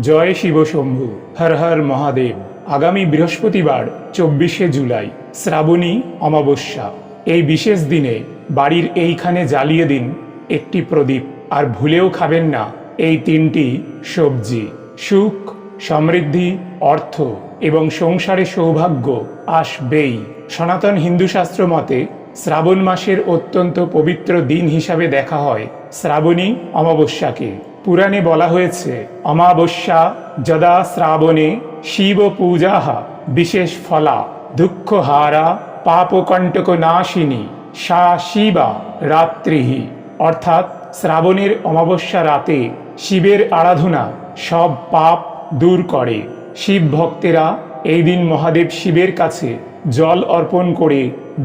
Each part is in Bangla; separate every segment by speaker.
Speaker 1: জয় শিব শম্ভু, হর হর মহাদেব। আগামী বৃহস্পতিবার, চব্বিশে জুলাই, শ্রাবণী অমাবস্যা। এই বিশেষ দিনে বাড়ির এইখানে জ্বালিয়ে দিন একটি প্রদীপ, আর ভুলেও খাবেন না এই তিনটি সবজি। সুখ, সমৃদ্ধি, অর্থ এবং সংসারে সৌভাগ্য আসবেই। সনাতন হিন্দু শাস্ত্র মতে, শ্রাবণ মাসের অত্যন্ত পবিত্র দিন হিসাবে দেখা হয় শ্রাবণী অমাবস্যাকে। পুরাণে বলা হয়েছে, অমাবস্যা যদা শ্রাবণে শিব পূজাহা বিশেষ ফলা, দুঃখহারা পাপকণ্টক নাশিনী সা শিবা, রাত্রিহি। অর্থাৎ শ্রাবণের অমাবস্যা রাতে শিবের আরাধনা সব পাপ দূর করে। শিব ভক্তেরা এই দিন মহাদেব শিবের কাছে জল অর্পণ করে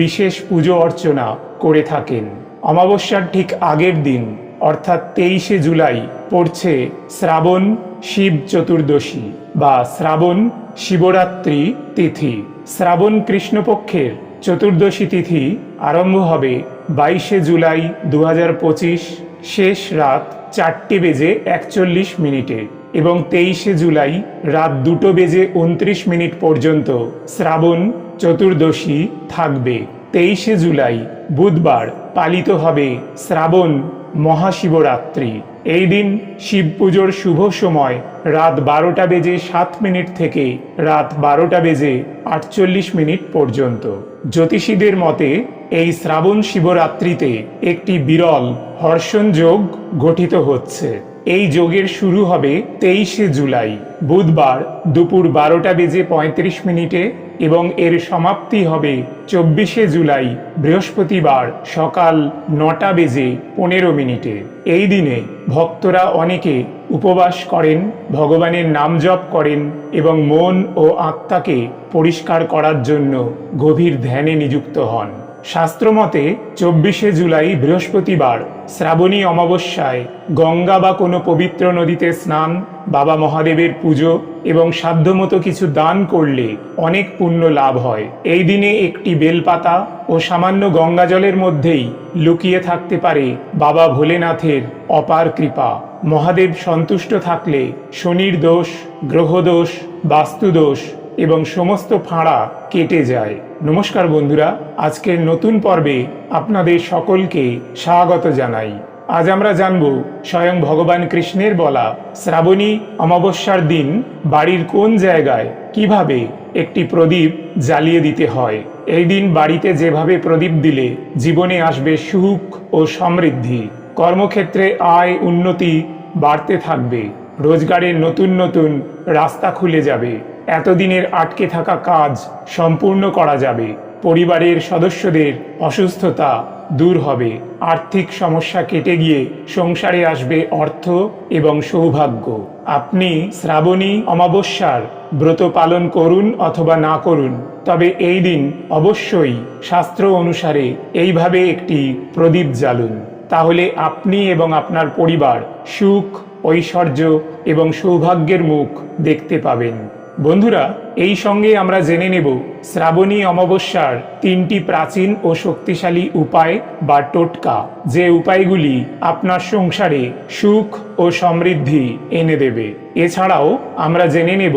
Speaker 1: বিশেষ পুজো অর্চনা করে থাকেন। অমাবস্যার ঠিক আগের দিন অর্থাৎ তেইশে জুলাই পড়ছে শ্রাবণ শিব চতুর্দশী বা শ্রাবণ শিবরাত্রি তিথি। শ্রাবণ কৃষ্ণপক্ষের চতুর্দশী তিথি আরম্ভ হবে বাইশে জুলাই দু হাজার পঁচিশ শেষ রাত চারটে বেজে একচল্লিশ মিনিটে এবং তেইশে জুলাই রাত দুটো বেজে উনত্রিশ মিনিট পর্যন্ত শ্রাবণ চতুর্দশী থাকবে। তেইশে জুলাই বুধবার পালিত হবে শ্রাবণ মহাশিবরাত্রি। এই দিন শিব পুজোর শুভ সময় রাত বারোটা বেজে সাত মিনিট থেকে রাত বারোটা বেজে আটচল্লিশ মিনিট পর্যন্ত। জ্যোতিষীদের মতে, এই শ্রাবণ শিবরাত্রিতে একটি বিরল হর্ষণ যোগ গঠিত হচ্ছে। এই যোগের শুরু হবে তেইশে জুলাই। বুধবার দুপুর বারোটা বেজে পঁয়ত্রিশ মিনিটে এবং এর সমাপ্তি হবে চব্বিশে জুলাই, বৃহস্পতিবার সকাল নটা বেজে পনেরো মিনিটে। এই দিনে ভক্তরা অনেকে উপবাস করেন, ভগবানের নাম জপ করেন এবং মন ও আত্মাকে পরিষ্কার করার জন্য গভীর ধ্যানে নিযুক্ত হন। শাস্ত্রমতে, চব্বিশে জুলাই বৃহস্পতিবার, শ্রাবণী অমাবস্যায় গঙ্গা বা কোনো পবিত্র নদীতে স্নান, বাবা মহাদেবের পুজো এবং সাধ্যমতো কিছু দান করলে অনেক পুণ্য লাভ হয়। এই দিনে একটি বেলপাতা ও সামান্য গঙ্গা জলের মধ্যেই লুকিয়ে থাকতে পারে বাবা ভোলেনাথের অপার কৃপা। মহাদেব সন্তুষ্ট থাকলে শনির দোষ, গ্রহদোষ, বাস্তুদোষ এবং সমস্ত ফাঁড়া কেটে যায়। নমস্কার বন্ধুরা, আজকের নতুন পর্বে আপনাদের সকলকে স্বাগত জানাই। আজ আমরা জানব স্বয়ং ভগবান কৃষ্ণের বলা শ্রাবণী অমাবস্যার দিন বাড়ির কোন জায়গায় কীভাবে একটি প্রদীপ জ্বালিয়ে দিতে হয়। এই দিন বাড়িতে যেভাবে প্রদীপ দিলে জীবনে আসবে সুখ ও সমৃদ্ধি। কর্মক্ষেত্রে আয় উন্নতি বাড়তে থাকবে। রোজগারের নতুন নতুন রাস্তা খুলে যাবে। এতদিনের আটকে থাকা কাজ সম্পূর্ণ করা যাবে। পরিবারের সদস্যদের অসুস্থতা দূর হবে। আর্থিক সমস্যা কেটে গিয়ে সংসারে আসবে অর্থ এবং সৌভাগ্য। আপনি শ্রাবণী অমাবস্যার ব্রত পালন করুন অথবা না করুন। তবে এই দিন অবশ্যই শাস্ত্র অনুসারে এইভাবে একটি প্রদীপ জ্বালুন। তাহলে আপনি এবং আপনার পরিবার সুখ, ঐশ্বর্য এবং সৌভাগ্যের মুখ দেখতে পাবেন। বন্ধুরা, এই সঙ্গে আমরা জেনে নেব শ্রাবণী অমাবস্যার তিনটি প্রাচীন ও শক্তিশালী উপায় বা টোটকা, যে উপায়গুলি আপনার সংসারে সুখ ও সমৃদ্ধি এনে দেবে। এছাড়াও আমরা জেনে নেব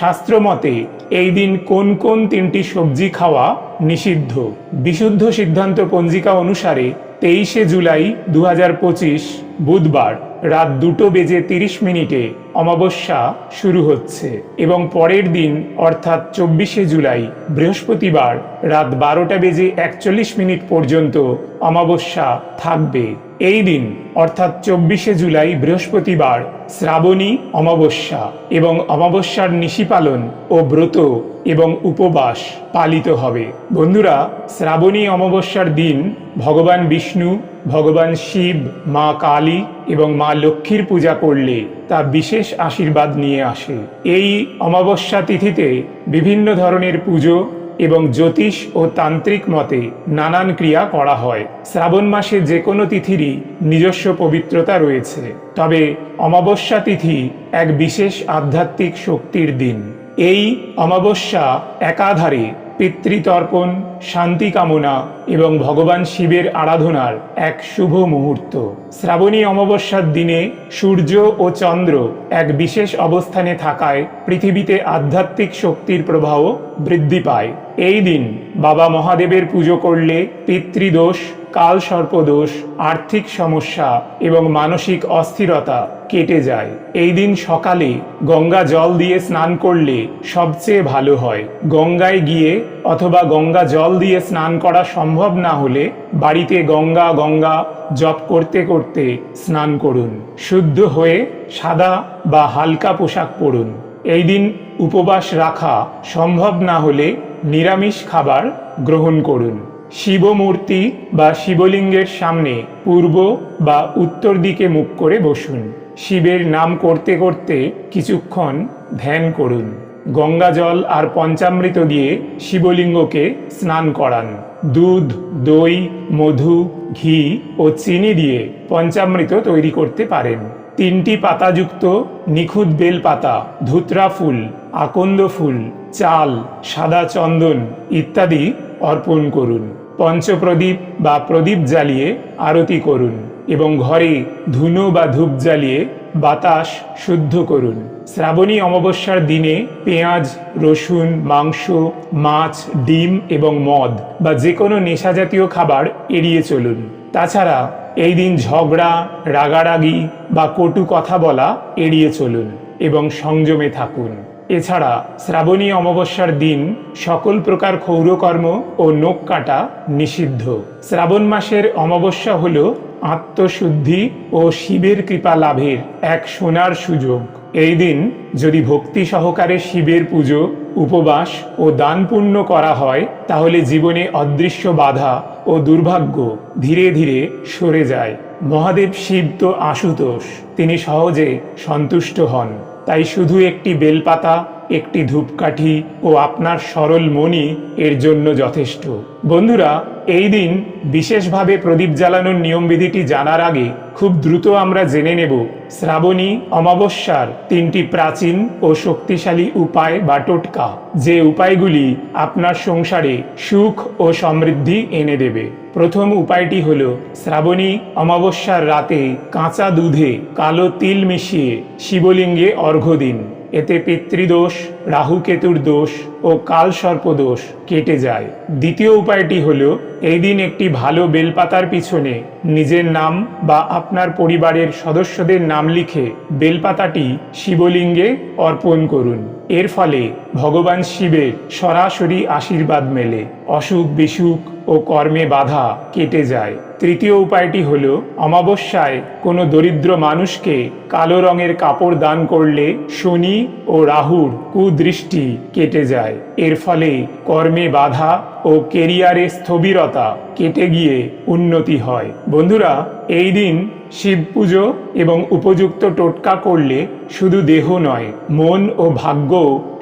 Speaker 1: শাস্ত্রমতে এই দিন কোন কোন তিনটি সবজি খাওয়া নিষিদ্ধ। বিশুদ্ধ সিদ্ধান্ত পঞ্জিকা অনুসারে তেইশে জুলাই দু হাজার পঁচিশ বুধবার রাত দুটো বেজে তিরিশ মিনিটে অমাবস্যা শুরু হচ্ছে এবং পরের দিন, অর্থাৎ চব্বিশে জুলাই, বৃহস্পতিবার রাত বারোটা বেজে একচল্লিশ মিনিট পর্যন্ত অমাবস্যা থাকবে। এই দিন, অর্থাৎ চব্বিশে জুলাই, বৃহস্পতিবার, শ্রাবণী অমাবস্যা এবং অমাবস্যার নিশি পালন ও ব্রত এবং উপবাস পালিত হবে। বন্ধুরা, শ্রাবণী অমাবস্যার দিন ভগবান বিষ্ণু, ভগবান শিব, মা কালী এবং মা লক্ষ্মীর পূজা করলে তা বিশেষ আশীর্বাদ নিয়ে আসে। এই অমাবস্যা তিথিতে বিভিন্ন ধরনের পুজো এবং জ্যোতিষ ও তান্ত্রিক মতে নানান ক্রিয়া করা হয়। শ্রাবণ মাসে যে কোনো তিথিরই নিজস্ব পবিত্রতা রয়েছে। তবে অমাবস্যা তিথি এক বিশেষ আধ্যাত্মিক শক্তির দিন। এই অমাবস্যা একাধারে পিতৃতর্পণ, শান্তি কামনা এবং ভগবান শিবের আরাধনার এক শুভ মুহূর্ত। শ্রাবণী অমাবস্যার দিনে সূর্য ও চন্দ্র এক বিশেষ অবস্থানে থাকায় পৃথিবীতে আধ্যাত্মিক শক্তির প্রবাহ বৃদ্ধি পায়। এই দিন বাবা মহাদেবের পুজো করলে পিতৃদোষ কাল সর্পদোষ, আর্থিক সমস্যা এবং মানসিক অস্থিরতা কেটে যায়। এই দিন সকালে গঙ্গা জল দিয়ে স্নান করলে সবচেয়ে ভালো হয়। গঙ্গায় গিয়ে অথবা গঙ্গা জল দিয়ে স্নান করা সম্ভব না হলে বাড়িতে গঙ্গা গঙ্গা জপ করতে করতে স্নান করুন। শুদ্ধ হয়ে সাদা বা হালকা পোশাক পরুন। এই দিন উপবাস রাখা সম্ভব না হলে নিরামিষ খাবার গ্রহণ করুন। শিবমূর্তি বা শিবলিঙ্গের সামনে পূর্ব বা উত্তর দিকে মুখ করে বসুন। শিবের নাম করতে করতে কিছুক্ষণ ধ্যান করুন। গঙ্গা জল আর পঞ্চামৃত দিয়ে শিবলিঙ্গকে স্নান করান। দুধ, দই, মধু, ঘি ও চিনি দিয়ে পঞ্চামৃত তৈরি করতে পারেন। তিনটি পাতাযুক্ত নিখুঁত বেল পাতা ধুতরা ফুল, আকন্দ ফুল, চাল, সাদা চন্দন ইত্যাদি অর্পণ করুন। পঞ্চপ্রদীপ বা প্রদীপ জ্বালিয়ে আরতি করুন এবং ঘরে ধুনো বা ধূপ জ্বালিয়ে বাতাস শুদ্ধ করুন। শ্রাবণী অমাবস্যার দিনে পেঁয়াজ, রসুন, মাংস, মাছ, ডিম এবং মদ বা যে কোনো নেশাজাতীয় খাবার এড়িয়ে চলুন। তাছাড়া এই দিন ঝগড়া, রাগারাগি বা কটু কথা বলা এড়িয়ে চলুন এবং সংযমে থাকুন। এছাড়া শ্রাবণী অমাবস্যার দিন সকল প্রকার ক্ষৌরকর্ম ও নখ কাটা নিষিদ্ধ। শ্রাবণ মাসের অমাবস্যা হল আত্মশুদ্ধি ও শিবের কৃপা লাভের এক সোনার সুযোগ। এই দিন যদি ভক্তি সহকারে শিবের পুজো, উপবাস ও দান পুণ্য করা হয়, তাহলে জীবনে অদৃশ্য বাধা ও দুর্ভাগ্য ধীরে ধীরে সরে যায়। মহাদেব শিব তো আশুতোষ, তিনি সহজে সন্তুষ্ট হন। তাই শুধু একটি বেলপাতা একটি ধূপকাঠি ও আপনার সরল মনই এর জন্য যথেষ্ট। বন্ধুরা, এই দিন বিশেষভাবে প্রদীপ জ্বালানোর নিয়মবিধিটি জানার আগে খুব দ্রুত আমরা জেনে নেব শ্রাবণী, অমাবস্যার তিনটি প্রাচীন ও শক্তিশালী উপায় বা টোটকা, যে উপায়গুলি আপনার সংসারে সুখ ও সমৃদ্ধি এনে দেবে। প্রথম উপায়টি হল শ্রাবণী, অমাবস্যার রাতে কাঁচা দুধে কালো তিল মিশিয়ে শিবলিঙ্গে অর্ঘ্য দিন। এতে পিতৃদোষ রাহুকেতুর দোষ ও কাল সর্পদোষ কেটে যায়। দ্বিতীয় উপায়টি হল এই দিন একটি ভালো বেলপাতার পিছনে নিজের নাম বা আপনার পরিবারের সদস্যদের নাম লিখে বেলপাতাটি শিবলিঙ্গে অর্পণ করুন। এর ফলে ভগবান শিবের সরাসরি আশীর্বাদ মেলে। অসুখ বিসুখ ও কর্মে বাধা কেটে যায়। তৃতীয় উপায়টি হল, অমাবস্যায় কোনো দরিদ্র মানুষকে কালো রঙের কাপড় দান করলে শনি ও রাহুর কুদৃষ্টি কেটে যায়। এর ফলে কর্মে বাধা ও কেরিয়ারে স্থবিরতা কেটে গিয়ে উন্নতি হয়। বন্ধুরা, এই দিন শিব পুজো এবং উপযুক্ত টোটকা করলে শুধু দেহ নয়, মন ও ভাগ্য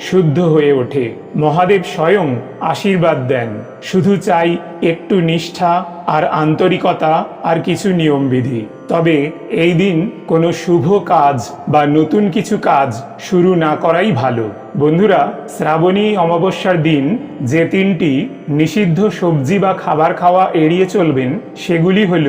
Speaker 1: শুদ্ধ হয়ে ওঠে। মহাদেব স্বয়ং আশীর্বাদ দেন। শুধু চাই একটু নিষ্ঠা আর আন্তরিকতা আর কিছু নিয়মবিধি। তবে এই দিন কোনো শুভ কাজ বা নতুন কিছু কাজ শুরু না করাই ভালো। বন্ধুরা, শ্রাবণী অমাবস্যার দিন যে তিনটি নিষিদ্ধ সবজি বা খাবার খাওয়া এড়িয়ে চলবেন, সেগুলি হল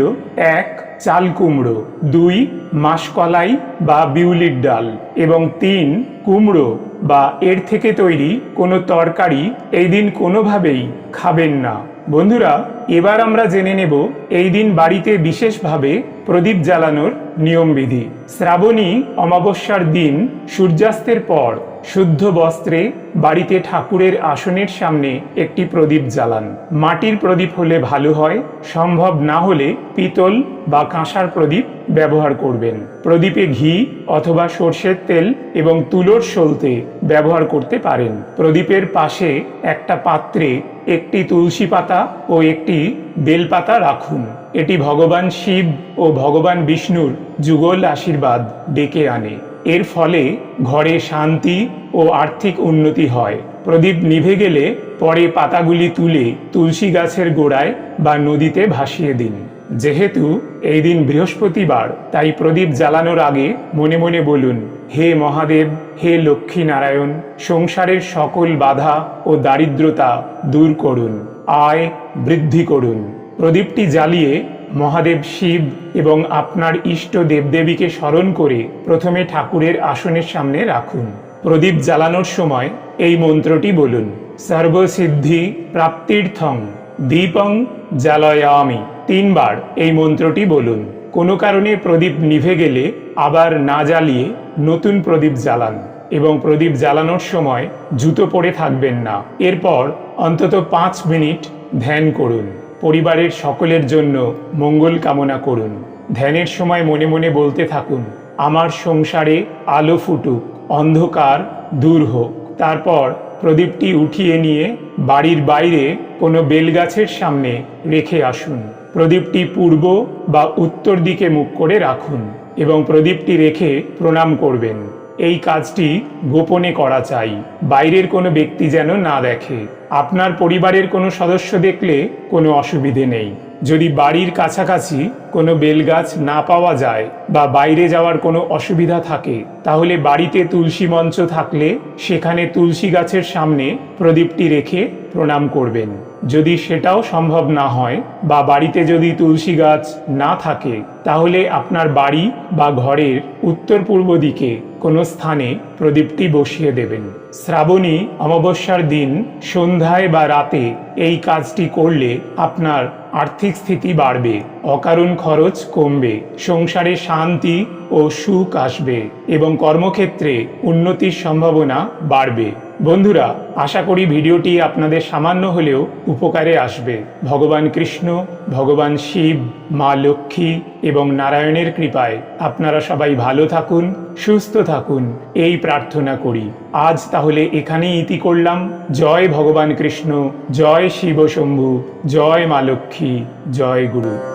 Speaker 1: এক, চাল কুমড়ো, দুই, মাসকলাই বা বিউলির ডাল এবং তিন, কুমড়ো বা এর থেকে তৈরি কোনো তরকারি এই দিন কোনোভাবেই খাবেন না। বন্ধুরা, এবার আমরা জেনে নেব এই দিন বাড়িতে বিশেষভাবে প্রদীপ জ্বালানোর নিয়মবিধি। শ্রাবণী অমাবস্যার দিন সূর্যাস্তের পর শুদ্ধ বস্ত্রে বাড়িতে ঠাকুরের আসনের সামনে একটি প্রদীপ জ্বালান। মাটির প্রদীপ হলে ভালো হয়, সম্ভব না হলে পিতল বা কাঁসার প্রদীপ ব্যবহার করবেন। প্রদীপে ঘি অথবা সর্ষের তেল এবং তুলোর সলতে ব্যবহার করতে পারেন। প্রদীপের পাশে একটা পাত্রে একটি তুলসী পাতা ও একটি বেলপাতা রাখুন। এটি ভগবান শিব ও ভগবান বিষ্ণুর যুগল আশীর্বাদ ডেকে আনে। এর ফলে ঘরে শান্তি ও আর্থিক উন্নতি হয়। প্রদীপ নিভে গেলে পরে পাতাগুলি তুলে তুলসী গাছের গোড়ায় বা নদীতে ভাসিয়ে দিন। যেহেতু এই দিন বৃহস্পতিবার, তাই প্রদীপ জ্বালানোর আগে মনে মনে বলুন, হে মহাদেব, হে লক্ষ্মী নারায়ণ সংসারের সকল বাধা ও দারিদ্রতা দূর করুন, আয় বৃদ্ধি করুন। প্রদীপটি জ্বালিয়ে মহাদেব শিব এবং আপনার ইষ্ট দেবদেবীকে স্মরণ করে প্রথমে ঠাকুরের আসনের সামনে রাখুন। প্রদীপ জ্বালানোর সময় এই মন্ত্রটি বলুন। সর্বসিদ্ধি প্রাপ্তির্থং দীপং জ্বালয়ামি। তিনবার এই মন্ত্রটি বলুন। কোনো কারণে প্রদীপ নিভে গেলে আবার না জ্বালিয়ে নতুন প্রদীপ জ্বালান এবং প্রদীপ জ্বালানোর সময় জুতো পরে থাকবেন না। এরপর অন্তত পাঁচ মিনিট ধ্যান করুন। পরিবারের সকলের জন্য মঙ্গল কামনা করুন। ধ্যানের সময় মনে মনে বলতে থাকুন, আমার সংসারে আলো ফুটুক, অন্ধকার দূর হোক। তারপর প্রদীপটি উঠিয়ে নিয়ে বাড়ির বাইরে কোনো বেলগাছের সামনে রেখে আসুন। প্রদীপটি পূর্ব বা উত্তর দিকে মুখ করে রাখুন এবং প্রদীপটি রেখে প্রণাম করবেন। এই কাজটি গোপনে করা চাই। বাইরের কোনো ব্যক্তি যেন না দেখে। আপনার পরিবারের কোনো সদস্য দেখলে কোনো অসুবিধে নেই। যদি বাড়ির কাছাকাছি কোনো বেলগাছ না পাওয়া যায় বা বাইরে যাওয়ার কোনো অসুবিধা থাকে, তাহলে বাড়িতে তুলসী মঞ্চ থাকলে সেখানে তুলসী গাছের সামনে প্রদীপটি রেখে প্রণাম করবেন। যদি সেটাও সম্ভব না হয় বা বাড়িতে যদি তুলসী গাছ না থাকে, তাহলে আপনার বাড়ি বা ঘরের উত্তর পূর্ব দিকে কোনো স্থানে প্রদীপটি বসিয়ে দেবেন। শ্রাবণী অমাবস্যার দিন সন্ধ্যায় বা রাতে এই কাজটি করলে আপনার আর্থিক স্থিতি বাড়বে, অকারণ খরচ কমবে, সংসারে শান্তি ও সুখ আসবে এবং কর্মক্ষেত্রে উন্নতির সম্ভাবনা বাড়বে। বন্ধুরা, আশা করি ভিডিওটি আপনাদের সামান্য হলেও উপকারে আসবে। ভগবান কৃষ্ণ, ভগবান শিব, মা লক্ষ্মী এবং নারায়ণের কৃপায় আপনারা সবাই ভালো থাকুন, সুস্থ থাকুন, এই প্রার্থনা করি। আজ তাহলে এখানেই ইতি করলাম। জয় ভগবান কৃষ্ণ, জয় শিব শম্ভু, জয় মা লক্ষ্মী, জয় গুরু।